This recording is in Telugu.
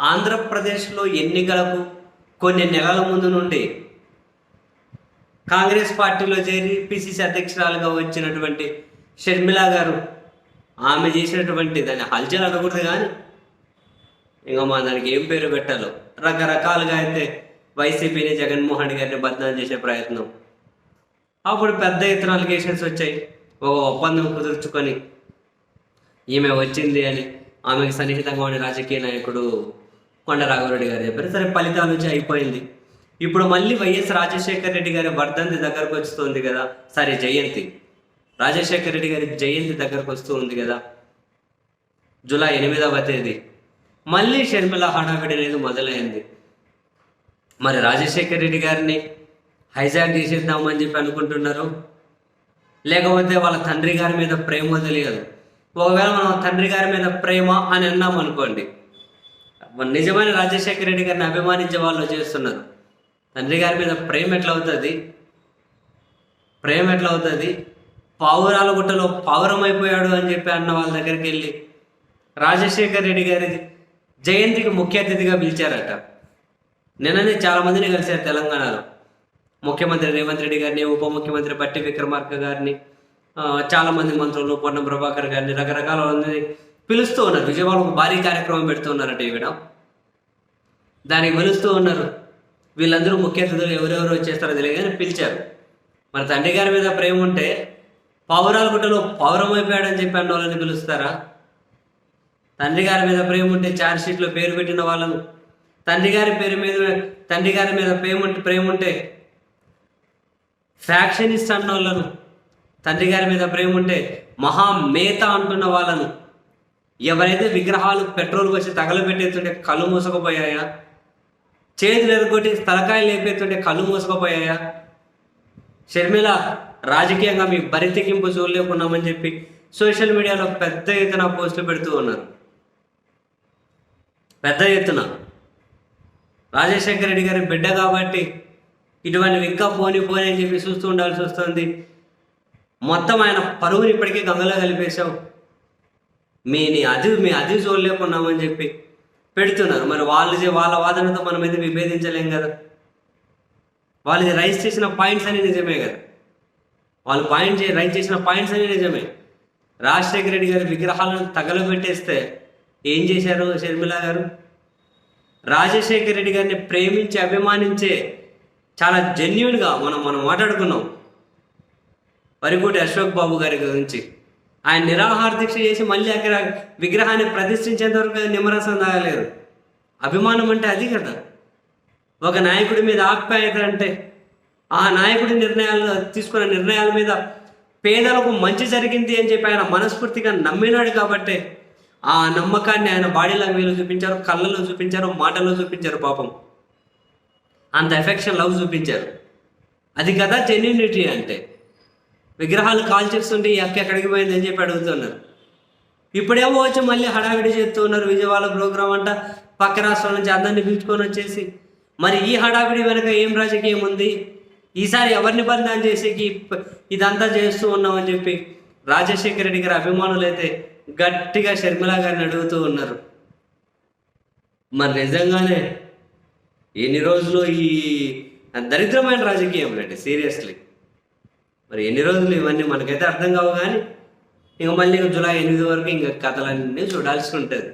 ఆంధ్రప్రదేశ్లో ఎన్నికలకు కొన్ని నెలల ముందు నుండి కాంగ్రెస్ పార్టీలో చేరి పిసిసి అధ్యక్షురాలుగా వచ్చినటువంటి షర్మిల గారు ఆమె చేసినటువంటి దాన్ని హల్చల్ అనకూడదు కానీ ఇంకా మా దానికి ఏం పేరు పెట్టాలో? రకరకాలుగా అయితే వైసీపీని జగన్మోహన్ గారిని బదనాం చేసే ప్రయత్నం. అప్పుడు పెద్ద ఎత్తున అలిగేషన్స్ వచ్చాయి. ఒక ఒప్పందం కుదుర్చుకొని ఈమె వచ్చింది అని ఆమెకు సన్నిహితంగా ఉండే రాజకీయ నాయకుడు కొండ రాఘవరెడ్డి గారు చెప్పారు. సరే ఫలితాలు వచ్చి అయిపోయింది. ఇప్పుడు మళ్ళీ వైఎస్ రాజశేఖర రెడ్డి గారి వర్ధంతి దగ్గరకు వస్తుంది కదా. సరే జయంతి. రాజశేఖర రెడ్డి గారి జయంతి దగ్గరకు వస్తూ ఉంది కదా. జూలై ఎనిమిదవ తేదీ. మళ్ళీ షర్మిల హడావిడి అనేది మొదలైంది. మరి రాజశేఖర రెడ్డి గారిని హైజాక్ చేసేద్దామని చెప్పి అనుకుంటున్నారు. లేకపోతే వాళ్ళ తండ్రి గారి మీద ప్రేమ తెలియదు ఒకవేళ మనం తండ్రి గారి మీద ప్రేమ అని అన్నాం అనుకోండి నిజమైన రాజశేఖర రెడ్డి గారిని అభిమానించే వాళ్ళు చేస్తున్నారు. తండ్రి గారి మీద ప్రేమ ఎట్లా అవుతుంది? ప్రేమ ఎట్లా అవుతుంది? పావురాల గుట్టలో పావురం అయిపోయాడు అని చెప్పి అన్న వాళ్ళ దగ్గరికి వెళ్ళి రాజశేఖర రెడ్డి గారి జయంతికి ముఖ్య అతిథిగా పిలిచారట. నిన్ననే చాలా మందిని కలిశారు తెలంగాణలో. ముఖ్యమంత్రి రేవంత్ రెడ్డి గారిని ఉప ముఖ్యమంత్రి బట్టి విక్రమార్క గారిని చాలామంది మంత్రులు పొన్నం ప్రభాకర్ గారిని రకరకాల మందిని పిలుస్తూ ఉన్నారు. విజయవాడ ఒక భారీ కార్యక్రమం పెడుతున్నారట ఈవిడ. దానికి పిలుస్తూ ఉన్నారు. వీళ్ళందరూ ముఖ్య అతిథులు ఎవరెవరు వచ్చేస్తారో తెలియదు పిలిచారు. మరి తండ్రి గారి మీద ప్రేమ ఉంటే పావురాల గుట్టలో పౌరం అయిపోయాడని చెప్పి అన్న వాళ్ళని పిలుస్తారా? తండ్రి గారి మీద ప్రేమ ఉంటే ఛార్జ్ షీట్లో పేరు పెట్టిన వాళ్ళను తండ్రి గారి పేరు మీద తండ్రి గారి మీద ప్రేమ ఉంటే ప్రేమ ఉంటే ఫ్యాక్షనిస్ట్ అన్న వాళ్ళను తండ్రి గారి మీద ప్రేమ ఉంటే మహా మేత అంటున్న వాళ్ళను ఎవరైతే విగ్రహాలు పెట్రోల్ వచ్చి తగలబెట్టేస్తుంటే కళ్ళు మూసకపోయాయా? చేతులు ఎరగొట్టి తలకాయలు లేపేస్తుంటే కళ్ళు మూసకపోయాయా? షర్మిల రాజకీయంగా మీ బరితెగింపు చూడలేకున్నామని చెప్పి సోషల్ మీడియాలో పెద్ద ఎత్తున పోస్టులు పెడుతూ ఉన్నారు. పెద్ద ఎత్తున. రాజశేఖర రెడ్డి గారి బిడ్డ కాబట్టి ఇటువంటివి ఇంకా పోని పోని అని చెప్పి చూస్తూ ఉండాల్సి వస్తుంది. మొత్తం ఆయన పరువుని ఇప్పటికే గంగలో కలిపేశావు. మీ నీ అది మీ అది చూడలేకున్నామని చెప్పి పెడుతున్నారు. మరి వాళ్ళు వాళ్ళ వాదనతో మనం అయితే విభేదించలేం కదా? వాళ్ళు రైజ్ చేసిన పాయింట్స్ అని నిజమే కదా? వాళ్ళు పాయింట్ రైజ్ చేసిన పాయింట్స్ అని నిజమే. రాజశేఖర రెడ్డి గారి విగ్రహాలను తగలబెట్టేస్తే ఏం చేశారు షర్మిల గారు? రాజశేఖర రెడ్డి గారిని ప్రేమించి అభిమానించే చాలా జెన్యున్గా మనం మనం మాట్లాడుకున్నాం. వరికోటి అశోక్ బాబు గారి గురించి. ఆయన నిరాహార దీక్ష చేసి మళ్ళీ అక్కడ విగ్రహాన్ని ప్రతిష్ఠించేంత వరకు నిమ్మరసం తాగలేరు. అభిమానం అంటే అది కదా. ఒక నాయకుడి మీద ఆప్యాయత అంటే ఆ నాయకుడి నిర్ణయాలు తీసుకున్న నిర్ణయాల మీద పేదలకు మంచి జరిగింది అని చెప్పి ఆయన మనస్ఫూర్తిగా నమ్మినాడు కాబట్టి ఆ నమ్మకాన్ని ఆయన బాడీ లాంగ్వేజ్లో చూపించారు కళ్ళలో చూపించారు మాటల్లో చూపించారు పాపం. అంత ఎఫెక్షన్ లవ్ చూపించారు. అది కదా జెన్యునిటీ అంటే. విగ్రహాలు కాల్ చేస్తుంటే ఈ అక్క ఎక్కడికి పోయింది అని చెప్పి అడుగుతున్నారు ఇప్పుడేమో వచ్చి మళ్ళీ హడావిడి చేస్తూ ఉన్నారు విజయవాడ ప్రోగ్రాం అంట. పక్క రాష్ట్రాల నుంచి అందరిని పిలుచుకొని వచ్చేసి మరి ఈ హడావిడి వెనుక ఏం రాజకీయం ఉంది? ఈసారి ఎవరిని బంధం చేసి ఇదంతా చేస్తూ ఉన్నామని చెప్పి రాజశేఖర రెడ్డి గారి అభిమానులు అయితే గట్టిగా షర్మిల గారిని అడుగుతూ ఉన్నారు. మరి నిజంగానే ఎన్ని రోజులు ఈ దరిద్రమైన రాజకీయం రండి సీరియస్లీ. మరి ఎన్ని రోజులు ఇవన్నీ మనకైతే అర్థం కావు కానీ ఇంక మళ్ళీ జూలై ఎనిమిది వరకు ఇంకా కథలన్నీ చూడాల్సి ఉంటుంది.